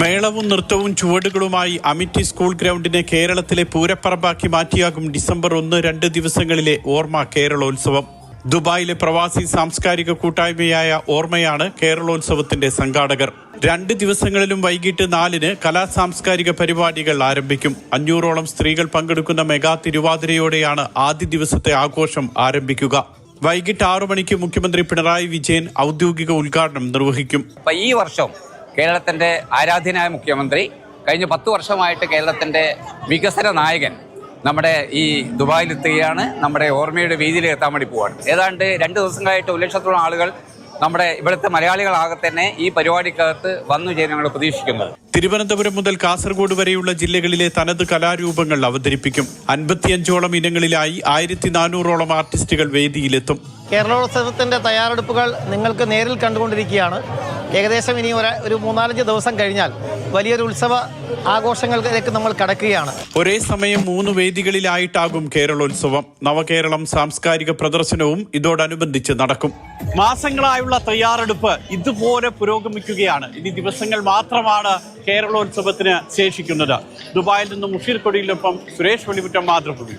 മേളവും നൃത്തവും ചുവടുകളുമായി Amity school ഗ്രൗണ്ടിനെ കേരളത്തിലെ പൂരപ്പറമ്പാക്കി മാറ്റിയാകും December ഒന്ന് രണ്ട് ദിവസങ്ങളിലെ ഓർമ്മ കേരളോത്സവം. ദുബായിലെ പ്രവാസി സാംസ്കാരിക കൂട്ടായ്മയായ ഓർമ്മയാണ് കേരളോത്സവത്തിന്റെ സംഘാടകർ. രണ്ട് ദിവസങ്ങളിലും വൈകിട്ട് നാലിന് കലാ സാംസ്കാരിക പരിപാടികൾ ആരംഭിക്കും. അഞ്ഞൂറോളം സ്ത്രീകൾ പങ്കെടുക്കുന്ന മെഗാ തിരുവാതിരയോടെയാണ് ആദ്യ ദിവസത്തെ ആഘോഷം ആരംഭിക്കുക. വൈകിട്ട് ആറു മണിക്ക് മുഖ്യമന്ത്രി പിണറായി വിജയൻ ഔദ്യോഗിക ഉദ്ഘാടനം നിർവഹിക്കും. ഈ വർഷം കേരളത്തിന്റെ ആരാധ്യനായ മുഖ്യമന്ത്രി കഴിഞ്ഞ പത്ത് വർഷമായിട്ട് കേരളത്തിന്റെ വികസന നായകൻ നമ്മുടെ ഈ ദുബായിലെത്തുകയാണ്. നമ്മുടെ ഓർമ്മയുടെ വീതിയിൽ എത്താൻ വേണ്ടി പോവാണ്. ഏതാണ്ട് രണ്ട് ദിവസങ്ങളായിട്ട് ഒരു ലക്ഷത്തോളം ആളുകൾ നമ്മുടെ ഇവിടുത്തെ മലയാളികളാകെ തന്നെ ഈ പരിപാടിക്കകത്ത് വന്നു ഞങ്ങൾ പ്രതീക്ഷിക്കുന്നത്. തിരുവനന്തപുരം മുതൽ കാസർഗോഡ് വരെയുള്ള ജില്ലകളിലെ തനത് കലാരൂപങ്ങൾ അവതരിപ്പിക്കും. അൻപത്തിയഞ്ചോളം ഇനങ്ങളിലായി ആയിരത്തി നാനൂറോളം ആർട്ടിസ്റ്റുകൾ വേദിയിലെത്തും. കേരളോത്സവത്തിന്റെ തയ്യാറെടുപ്പുകൾ നിങ്ങൾക്ക് നേരിൽ കണ്ടുകൊണ്ടിരിക്കുകയാണ്. ഏകദേശം ഇനി ഒരു ഒരു മൂന്നാലഞ്ച് ദിവസം കഴിഞ്ഞാൽ വലിയൊരു ഉത്സവ ആഘോഷങ്ങളിലേക്ക് നമ്മൾ കടക്കുകയാണ്. ഒരേ സമയം മൂന്ന് വേദികളിലായിട്ടാകും കേരളോത്സവം. നവകേരളം സാംസ്കാരിക പ്രദർശനവും ഇതോടനുബന്ധിച്ച് നടക്കും. മാസങ്ങളായുള്ള തയ്യാറെടുപ്പ് ഇതുപോലെ പുരോഗമിക്കുകയാണ്. ഇനി ദിവസങ്ങൾ മാത്രമാണ് കേരളോത്സവത്തിന് ശേഷിക്കുന്നത്. ദുബായിൽ നിന്നും മുഷീർ കൊടിയിലൊപ്പം സുരേഷ് വെളിമുറ്റം മാതൃഭൂമി.